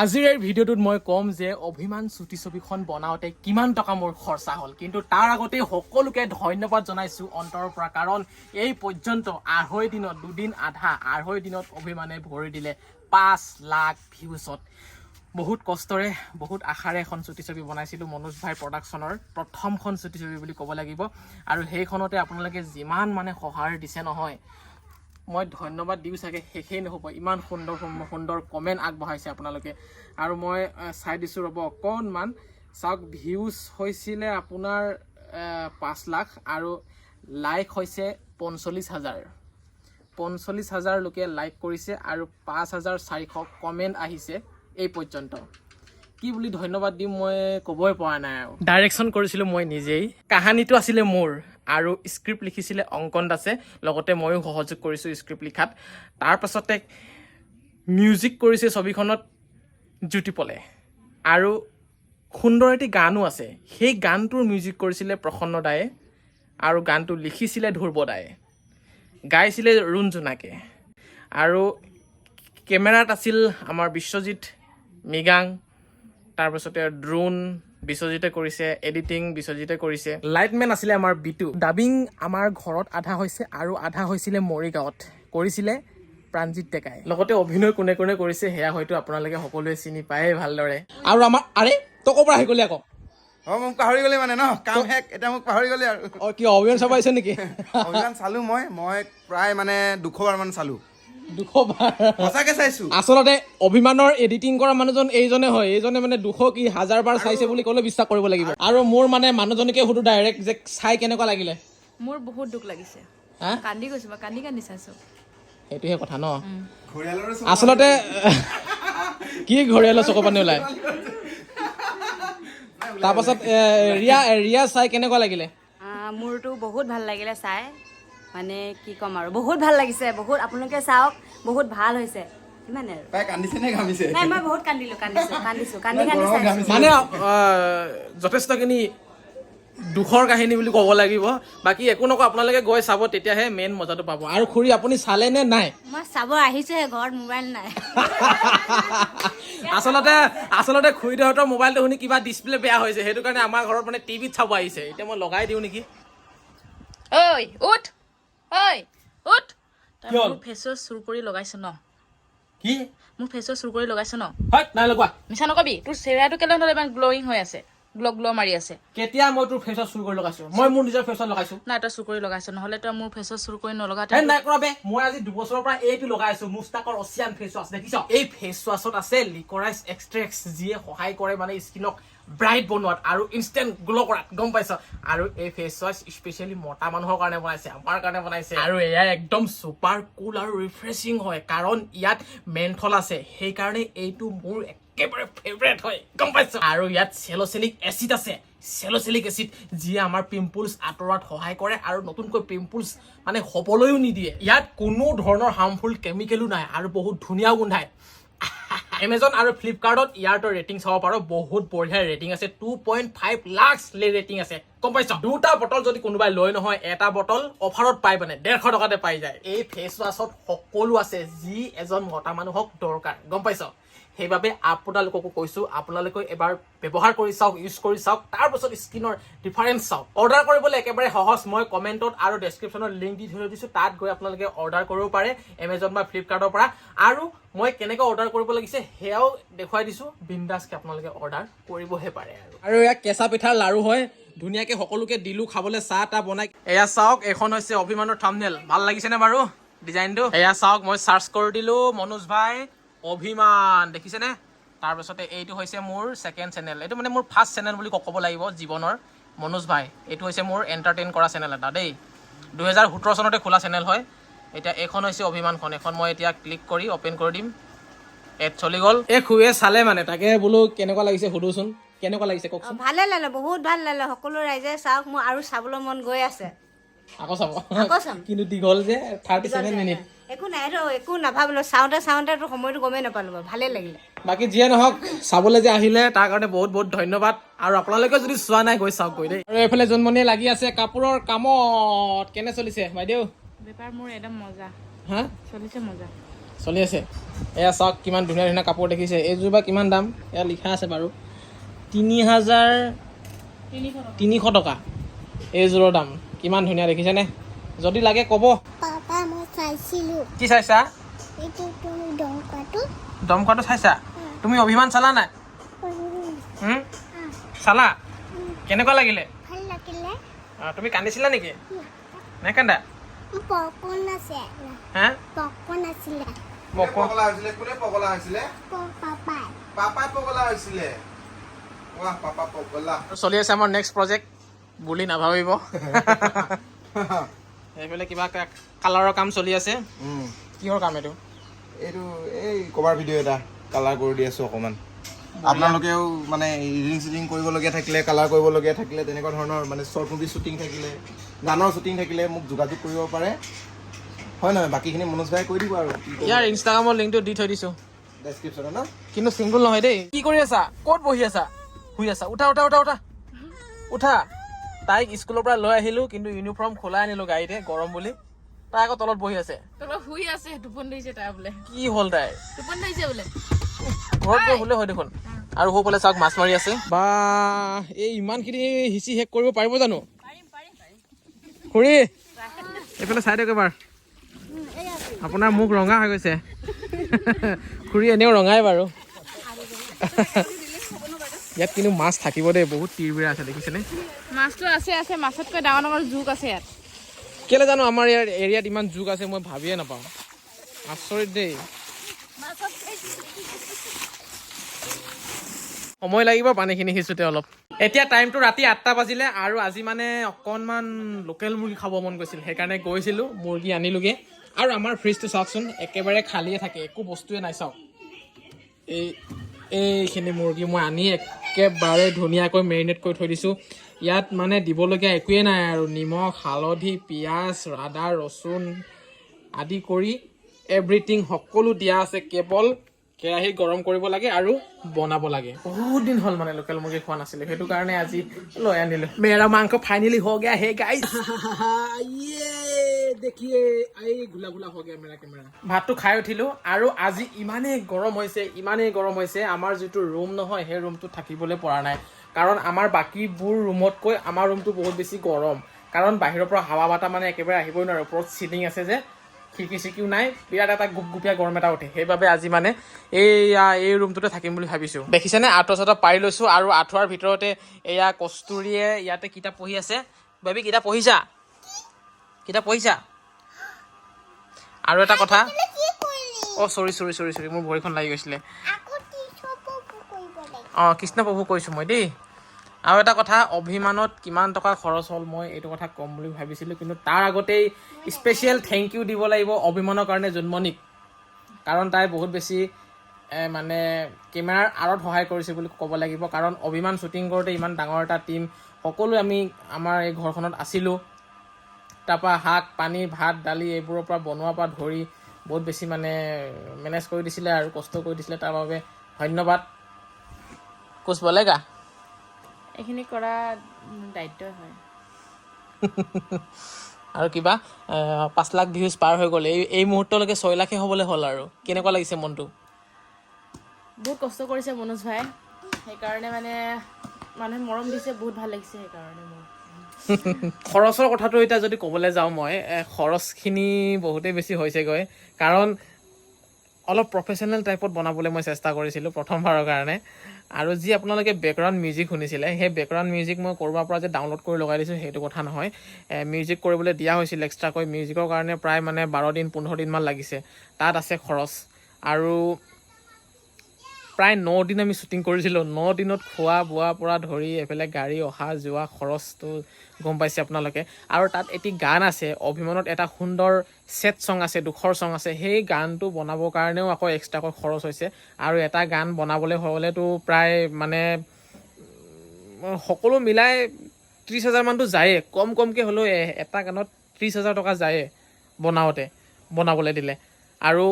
আজিৰ এই ভিডিঅ'টোত মই ক'ম যে অভিমান চুটি ছবিখন বনাওঁতে কিমান টকা মোৰ খৰচা হ'ল। কিন্তু তাৰ আগতে সকলোকে ধন্যবাদ জনাইছোঁ অন্তৰৰ পৰা কাৰণ এই পৰ্যন্ত আঢ়ৈ দিনত দুদিন আধা আঢ়ৈ দিনত অভিমানে ভৰি দিলে পাঁচ লাখ ভিউজত। বহুত কষ্টৰে বহুত আশাৰে এখন চুটি ছবি বনাইছিলোঁ মনোজ ভাই প্ৰডাকশ্যনৰ প্ৰথমখন চুটি ছবি বুলি ক'ব লাগিব। আৰু সেইখনতে আপোনালোকে যিমান মানে সঁহাৰি দিছে নহয় মই ধন্যবাদ দিওঁ চাগে, শেষেই নহ'ব। ইমান সুন্দৰ, সুন্দৰ- কমেণ্ট আগবঢ়াইছে আপোনালোকে। আৰু মই চাই দিছোঁ ৰ'ব, অকণমান চাওক ভিউজ হৈছিলে আপোনাৰ পাঁচ লাখ আৰু লাইক হৈছে পঞ্চল্লিছ হাজাৰ। পঞ্চল্লিছ হাজাৰ লোকে লাইক কৰিছে আৰু পাঁচ হাজাৰ চাৰিশ কমেণ্ট আহিছে এই পৰ্যন্ত। কি বুলি ধন্যবাদ দিম মই ক'বই পৰা নাই আৰু। ডাইৰেকশ্যন কৰিছিলোঁ মই নিজেই। কাহানীটো আছিলে মোৰ আৰু স্ক্ৰিপ্ট লিখিছিলে অংকন দাসে, লগতে ময়ো সহযোগ কৰিছোঁ স্ক্ৰিপ্ট লিখাত। তাৰ পাছতে মিউজিক কৰিছে ছবিখনত জ্যোতিপলে আৰু সুন্দৰ এটি গানো আছে। সেই গানটোৰ মিউজিক কৰিছিলে প্ৰসন্ন দায়ে আৰু গানটো লিখিছিলে ধ্ৰুৱ দায়ে। গাইছিলে ৰুণ জোনাকে। আৰু কেমেৰাত আছিল আমাৰ বিশ্বজিৎ মৃগাং তাৰপিছতে ড্ৰোন বিশ্বজিতে কৰিছে এডিটিং বিশ্বজিতে কৰিছে। লাইটমেন আছিলে আমাৰ বিটু। ডাবিং আমাৰ ঘৰত আধা হৈছে আৰু আধা হৈছিলে মৰিগাঁৱত। কৰিছিলে প্ৰাণজিৎ ডেকাই। লগতে অভিনয় কোনে কোনে কৰিছে সেয়া হয়তো আপোনালোকে সকলোৱে চিনি পায়েই ভালদৰে। আৰু আমাৰ আৰে তই ক'ৰ পৰা আহি গ'লি আকৌ? অ মোক পাহৰি গ'লি মানে ন? কাম শেষ এতিয়া মোক পাহৰি গ'লি আৰু। অঁ কি অভিনয় চাব আহিছে নেকি? অভিযান চালো মই মই প্ৰায় মানে দুশবাৰ মান চালো। দুশবাৰ সঁচাকে চাইছো। আচলতে অভিমানৰ এডিটিং কৰা মানুহজন এইজনে হয়। এইজনে মানে দুশ কি হাজাৰ বাৰ চাইছে বুলি ক'লে বিশ্বাস কৰিব লাগিব। আৰু মোৰ মানে মানুহজনীকে সুধো ডাইৰেক্ট যে চাই কেনেকুৱা লাগিলে। মোৰ বহুত দুখ লাগিছে। কান্দি গৈছো মই কান্দি কান্দি চাইছো। সেইটোহে কথা ন? আচলতে কি ঘৰিয়ালৰ চকু পানী ওলাই তাৰপাছত ৰিয়া ৰিয়া চাই কেনেকুৱা লাগিলে? মোৰতো বহুত ভাল লাগিলে চাই। মানে কি ক'ম আৰু বহুত ভাল লাগিছে বহুত আপোনালোকে চাওক বহুত ভাল হৈছে। মানে যথেষ্টখিনি দুখৰ কাহিনী বুলি ক'ব লাগিব। বাকী একো নকওঁ আপোনালোকে গৈ চাব তেতিয়াহে মেইন মজাটো পাব। আৰু খুৰী আপুনি চালে নে নাই? মই চাব আহিছোহে ঘৰত মোবাইল নাই। আচলতে আচলতে খুৰীদেউহঁতৰ মোবাইলটো শুনি কিবা ডিছপ্লে বেয়া হৈছে সেইটো কাৰণে আমাৰ ঘৰত মানে টিভিত চাব আহিছে। এতিয়া মই লগাই দিওঁ নেকি? ঐ উঠ! ঐ উঠ। তই? মোৰ ফেচ ৱাছ চুৰ কৰি লগাইছ ন? কি? মোৰ ফেচ চুৰ কৰি লগাইছ ন? হয় নাই লগোৱা। মিছা নকবি তোৰ চেহেৰাটো কেলে নহ'লে ইমান গ্ল'য়িং হৈ আছে। গ্ল' গ্ল' মাৰি আছে। কেতিয়া মই তোৰ ফেচত চুৰ কৰি লগাইছো? মই মোৰ নিজৰ ফেচত লগাইছো। নাই তই চুৰ কৰি লগাইছ নহ'লে তই মোৰ ফেচ ৱাছ চুৰ কৰি নলগাতে এই নাই কৰা বে। মই আজি দুবছৰৰ পৰা এইটো লগাই মুস্তাকৰ অচিয়ান ফেচ ৱাছ দেখিছ? এই ফেচ ৱাছত আছে লিকৰাইজ এক্সট্ৰেক্স যিয়ে সহায় কৰে মানে স্কিনক ব্ৰাইট বনোৱাত আৰু ইনষ্টেণ্ট গ্ল' কৰাত গম পাইছ? আৰু এই ফেচ ৱাছ স্পেচিয়েলি মতা মানুহৰ কাৰণে বনাইছে আমাৰ কাৰণে বনাইছে। আৰু এয়া একদম ছুপাৰ কুল আৰু ৰিফ্ৰেছিং হয় কাৰণ ইয়াত মেন্থল আছে। সেইকাৰণে এইটো মোৰ একেবাৰে ফেভৰেট হয় গম পাইছ? আৰু ইয়াত চেল'চেলিক এচিড আছে। চেল'চেলিক এচিড যিয়ে আমাৰ পিম্পলছ আঁতৰোৱাত সহায় কৰে আৰু নতুনকৈ পিম্পলছ মানে হ'বলৈও নিদিয়ে। ইয়াত কোনো ধৰণৰ হাৰ্মফুল কেমিকেলো নাই আৰু বহুত ধুনীয়াও গোন্ধায়। এমেজন আৰু ফ্লিপকাৰ্টত ইয়াৰতো ৰেটিং চাব পাৰো বহুত বঢ়িয়া ৰেটিং আছে। টু পইণ্ট ফাইভ লাক্স লে ৰেটিং আছে। গম পাইছ? দুটা বটল যদি কোনোবাই লৈ নহয় এটা বটল অফাৰত পাই মানে ডেৰশ টকাতে পাই যায়। এই ফেচ ৱাছত সকলো আছে যি এজন মতা মানুহক দৰকাৰ। গম পাইছ? সেইবাবে আপোনালোককো কৈছো আপোনালোকে এবাৰ ব্যৱহাৰ কৰি চাওক ইউজ কৰি চাওক তাৰপাছত স্কিনৰ ডিফাৰেঞ্চ চাওক। অৰ্ডাৰ কৰিবলৈ একেবাৰে সহজ মই কমেণ্টত আৰু ডেছক্ৰিপশ্যনত লিংক দি থৈ দিছোঁ তাত গৈ আপোনালোকে অৰ্ডাৰ কৰিব পাৰে এমেজন বা ফ্লিপকাৰ্টৰ পৰা। আৰু মই কেনেকৈ অৰ্ডাৰ কৰিব লাগিছে সেয়াও দেখুৱাই দিছোঁ বিন্দাছকে আপোনালোকে অৰ্ডাৰ কৰিবহে পাৰে আৰু। আৰু এয়া কেঁচা পিঠাৰ লাৰু হয় ধুনীয়াকে সকলোকে দিলো খাবলৈ চাহ তাহ বনাই। এয়া চাওক এইখন হৈছে অভিমানৰ থামনেল ভাল লাগিছেনে বাৰু ডিজাইনটো? এয়া চাওক মই চাৰ্চ কৰি দিলো মনোজ ভাই। অভিমান দেখিছেনে? তাৰপিছতে এইটো হৈছে মোৰ ছেকেণ্ড চেনেল এইটো মানে মোৰ ফাৰ্ষ্ট চেনেল বুলি ক'ব লাগিব জীৱনৰ। মনোজ ভাই এইটো হৈছে মোৰ এণ্টাৰটেইন কৰা চেনেল এটা দেই। দুহেজাৰ সোতৰ চনতে খোলা চেনেল হয়। এতিয়া এইখন হৈছে অভিমানখন। এখন মই এতিয়া ক্লিক কৰি অ'পেন কৰি দিম। এড চলি গ'ল। এই খুৱে চালে মানে তাকে বোলো কেনেকুৱা লাগিছে সুধোচোন। কেনেকুৱা লাগিছে কওকচোন। ভালে লাগিলে বহুত ভালো লাগিলে। সকলো ৰাইজে চাওক মোৰ আৰু চাবলৈ মন গৈ আছে। আকৌ চাব। আকৌ কিন্তু দীঘল যে থাৰ্টি ছেভেন মিনিট একো নাই ৰ একো নাভাবিলো। চাওঁতে চাওঁতে তো সময়টো গমেই নাপালো বাৰু ভালেই লাগিলে। বাকী যিয়ে নহওক চাবলৈ যে আহিলে তাৰ কাৰণে বহুত বহুত ধন্যবাদ। আৰু আপোনালোকে যদি চোৱা নাই গৈ চাওক গৈ দেই। আৰু এইফালে জোনমণিয়ে লাগি আছে কাপোৰৰ কামত। কেনে চলিছে বাইদেউ? বেপাৰ মোৰ একদম মজা। হা? চলিছে মজা। চলি আছে। এয়া চাওক কিমান ধুনীয়া ধুনীয়া কাপোৰ দেখিছে। এইযোৰ বা কিমান দাম? এয়া লিখা আছে বাৰু। তিনি হাজাৰ তিনিশ টকা। এইযোৰৰ দাম। কিমান ধুনীয়া দেখিছেনে? যদি লাগে ক'ব। কি চাইছা? এইটো তুমি দংকাটো দমকটো চাইছা? তুমি অভিমান চালা নাই? হুম? চালা? কেনেকুৱা লাগিলে? ভাল লাগিলে। অঁ, তুমি কান্দিছিলা নেকি? নাই। কান্দা? পপকৰ্ণ আছে। হা? পপকৰ্ণ আছিলে। কোনে পগলা হৈছিলে। কোনে পগলা হৈছিলে? প- পাপাই। পাপাই পগলা হৈছিলে। ৱাহ পাপা পগলা চলি আছে আমাৰ নেক্সট প্ৰজেক্ট বুলি নাভাবিব। এইফালে কিবা কালাৰৰ কাম চলি আছে। কিহৰ কাম এইটো? এইটো এই কভাৰ ভিডিঅ' এটা কালাৰ কৰি দি আছোঁ অকণমান। আপোনালোকেও মানে ৰিডিং চিডিং কৰিবলগীয়া থাকিলে কালাৰ কৰিবলগীয়া থাকিলে তেনেকুৱা ধৰণৰ মানে শ্বৰ্ট মুভি শ্বুটিং থাকিলে গানৰ শ্বুটিং থাকিলে মোক যোগাযোগ কৰিব পাৰে। হয় নহয়? বাকীখিনি মনোজ ভাই কৈ দিব আৰু ইয়াৰ ইনষ্টাগ্ৰামৰ লিংকটো দি থৈ দিছোঁ। ডেছক্ৰিপশ্যনত ন? কিন্তু চিংগুল নহয় দেই। কি কৰি আছা? ক'ত বহি আছা? শুই আছা? উঠা উঠা উঠা উঠা। উঠা। তাইক স্কুলৰ পৰা লৈ আহিলোঁ কিন্তু ইউনিফৰ্ম খোলাই আনিলোঁ গাড়ীতে গৰম বুলি। তাই আকৌ তলত বহি আছে। তলত শুই আছে টোপনি ধৰিছে তাই বোলে। কি হ'ল তাইৰ টোপনি ধৰিছে বোলে। ঘৰত গৈ শুলে হয় দেখোন। আৰু সৌফালে চাওক মাছ মাৰি আছে। বা এই ইমানখিনি সিঁচি শেষ কৰিব পাৰিব জানো? খুৰী এইফালে চাই দিয়ক এবাৰ। আপোনাৰ মুখ ৰঙা হৈ গৈছে। খুৰী এনেও ৰঙাই বাৰু। ইয়াত কিন্তু মাছ থাকিব দেই বহুত তিৰবিৰা আছে দেখিছেনে? মাছটো আছে আছে মাছতকৈ ডাঙৰ ডাঙৰ জোক আছে ইয়াত। কেলে জানো আমাৰ ইয়াৰ এৰিয়াত ইমান জোক আছে মই ভাবিয়ে নাপাওঁ। আচৰিত দেই। সময় লাগিব পানীখিনি সিঁচোতে অলপ। এতিয়া টাইমটো ৰাতি আঠটা বাজিলে আৰু আজি মানে অকণমান লোকেল মুৰ্গী খাব মন গৈছিল সেইকাৰণে গৈছিলোঁ মুৰ্গী আনিলোগৈ। আৰু আমাৰ ফ্ৰিজটো চাওকচোন একেবাৰে খালীয়ে থাকে একো বস্তুৱে নাই চাওক। এই এইখিনি মুৰ্গী মই আনি একেবাৰে ধুনীয়াকৈ মেৰিনেট কৰি থৈ দিছোঁ। ইয়াত মানে দিবলগীয়া একোৱেই নাই আৰু নিমখ হালধি পিঁয়াজ আদা ৰচুন আদি কৰি এভৰিথিং সকলো দিয়া আছে। কেৱল কেৰাহী গৰম কৰিব লাগে আৰু বনাব লাগে। বহুত দিন হ'ল মানে লোকেল মুৰ্গী খোৱা নাছিলোঁ। সেইটো কাৰণে আজি লৈ আনিলোঁ। মেৰা মাংস ফাইনেলি হৈ দেখিয়ে এই ঘোলা ঘোলা হৈ গয়া মেৰা কেমেৰা। ভাতটো খাই উঠিলোঁ আৰু আজি ইমানেই গৰম হৈছে ইমানেই গৰম হৈছে, আমাৰ যিটো ৰুম নহয়, সেই ৰুমটোত থাকিবলৈ পৰা নাই। কাৰণ আমাৰ বাকীবোৰ ৰুমতকৈ আমাৰ ৰুমটো বহুত বেছি গৰম। কাৰণ বাহিৰৰ পৰা হাৱা বতাহ মানে একেবাৰে আহিবই নোৱাৰে, ওপৰত চিলিং আছে যে, খিৰিকি চিৰিকিও নাই, বিৰাট এটা গুপগুপীয়া গৰম এটা উঠে। সেইবাবে আজি মানে এইয়া, এই ৰুমটোতে থাকিম বুলি ভাবিছোঁ। দেখিছেনে? আঁঠুৱা চাঠুৱা পাৰি লৈছোঁ আৰু আঁঠুৱাৰ ভিতৰতে এয়া কস্তুৰীয়ে ইয়াতে কিতাপ পঢ়ি আছে। বেবী, কিতাপ পঢ়িছা? কিতাপ পঢ়িছা? আৰু এটা কথা। অ' চৰি চৰি চৰি চৰি মোৰ ভৰিখন লাগি গৈছিলে। অঁ কৃষ্ণ প্ৰভু কৈছোঁ মই দেই। আৰু এটা কথা অভিমানত কিমান টকা খৰচ হ'ল মই এইটো কথা ক'ম বুলি ভাবিছিলোঁ কিন্তু তাৰ আগতেই স্পেচিয়েল থেংক ইউ দিব লাগিব অভিমানৰ কাৰণে জন্মনিক কাৰণ তাই বহুত বেছি মানে কেমেৰাৰ আঁৰত সহায় কৰিছে বুলি ক'ব লাগিব। কাৰণ অভিমান শ্বুটিং কৰোঁতে ইমান ডাঙৰ এটা টীম সকলোৱে আমি আমাৰ এই ঘৰখনত আছিলোঁ। তাৰপৰা শাক পানী ভাত দালি এইবোৰৰ পৰা বনোৱাৰ পৰা ধৰি বহুত বেছি মানে মেনেজ কৰি দিছিলে আৰু কষ্ট কৰি দিছিলে তাৰ বাবে ধন্যবাদ। কোচ বলেগা এইখিনি কৰা উম, দায়িত্বই হয়। আৰু কিবা পাঁচ লাখ ভিউজ পাৰ হৈ গ'ল। এই এই মুহূৰ্তলৈকে ছয় লাখে হ'বলৈ হ'ল আৰু। কেনেকুৱা লাগিছে মনটো? বহুত কষ্ট কৰিছে মনোজ ভাই। সেইকাৰণে মানে মানুহে মৰম দিছে বহুত ভালো লাগিছে সেইকাৰণে মোৰ। খৰচৰ কথাটো এতিয়া যদি ক'বলৈ যাওঁ মই খৰচখিনি বহুতেই বেছি হৈছেগৈ। কাৰণ অলপ প্ৰফেচনেল টাইপত বনাবলৈ মই চেষ্টা কৰিছিলোঁ প্ৰথমবাৰৰ কাৰণে। আৰু যি আপোনালোকে বেকগ্ৰাউণ্ড মিউজিক শুনিছিলে সেই বেকগ্ৰাউণ্ড মিউজিক মই ক'ৰবাৰ পৰা যে ডাউনলোড কৰি লগাই দিছোঁ সেইটো কথা নহয়। মিউজিক কৰিবলৈ দিয়া হৈছিল এক্সট্ৰাকৈ মিউজিকৰ কাৰণে প্ৰায় মানে বাৰ দিন পোন্ধৰ দিনমান লাগিছে। তাত আছে খৰচ। আৰু প্ৰায় ন দিন আমি শ্বুটিং কৰিছিলোঁ। ন দিনত খোৱা বোৱাৰ পৰা ধৰি এইফালে গাড়ী অহা যোৱা খৰচটো গম পাইছে আপোনালোকে। আৰু তাত এটি গান আছে অভিমানত এটা সুন্দৰ ছেট চং আছে দুখৰ চং আছে। সেই গানটো বনাবৰ কাৰণেও আকৌ এক্সট্ৰাকৈ খৰচ হৈছে। আৰু এটা গান বনাবলৈ হ'লেতো প্ৰায় মানে সকলো মিলাই ত্ৰিছ হাজাৰমানটো যায়ে কম কমকৈ হ'লেও এটা গানত ত্ৰিছ হাজাৰ টকা যায়ে বনাওঁতে বনাবলৈ দিলে। আৰু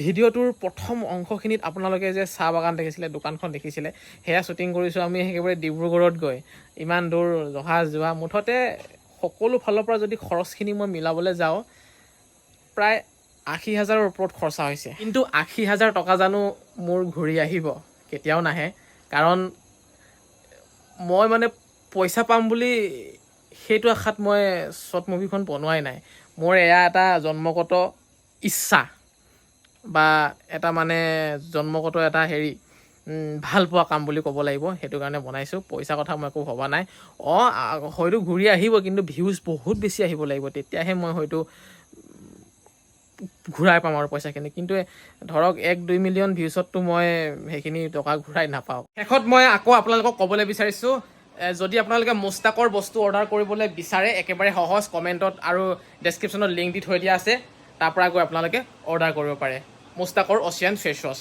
ভিডিঅ'টোৰ প্ৰথম অংশখিনিত আপোনালোকে যে চাহ বাগান দেখিছিলে দোকানখন দেখিছিলে সেয়া শ্বুটিং কৰিছোঁ আমি একেবাৰে ডিব্ৰুগড়ত গৈ। ইমান দূৰ অহা যোৱা মুঠতে সকলো ফালৰ পৰা যদি খৰচখিনি মই মিলাবলৈ যাওঁ প্ৰায় আশী হাজাৰৰ ওপৰত খৰচা হৈছে। কিন্তু আশী হাজাৰ টকা জানো মোৰ ঘূৰি আহিব কেতিয়াও নাহে। কাৰণ মই মানে পইচা পাম বুলি সেইটো আশাত মই শ্বৰ্ট মুভিখন বনোৱাই নাই। মোৰ এয়া এটা জন্মগত ইচ্ছা। বা এটা মানে জন্মগত এটা হেৰি ভাল পোৱা কাম বুলি ক'ব লাগিব সেইটো কাৰণে বনাইছোঁ। পইচা কথা মই একো ভবা নাই। অঁ হয়তো ঘূৰি আহিব কিন্তু ভিউজ বহুত বেছি আহিব লাগিব। তেতিয়াহে মই হয়তো ঘূৰাই পাম আৰু পইচাখিনি। কিন্তু ধৰক এক দুই মিলিয়ন ভিউজততো মই সেইখিনি টকা ঘূৰাই নাপাওঁ। শেষত মই আকৌ আপোনালোকক ক'বলৈ বিচাৰিছোঁ যদি আপোনালোকে মুস্তাকৰ বস্তু অৰ্ডাৰ কৰিবলৈ বিচাৰে একেবাৰে সহজ কমেণ্টত আৰু ডেছক্ৰিপশ্যনত লিংক দি থৈ দিয়া আছে। তাৰ পৰা গৈ আপোনালোকে অৰ্ডাৰ কৰিব পাৰে। মুস্তাকৰ অচিয়ান ফেচ ৱাছ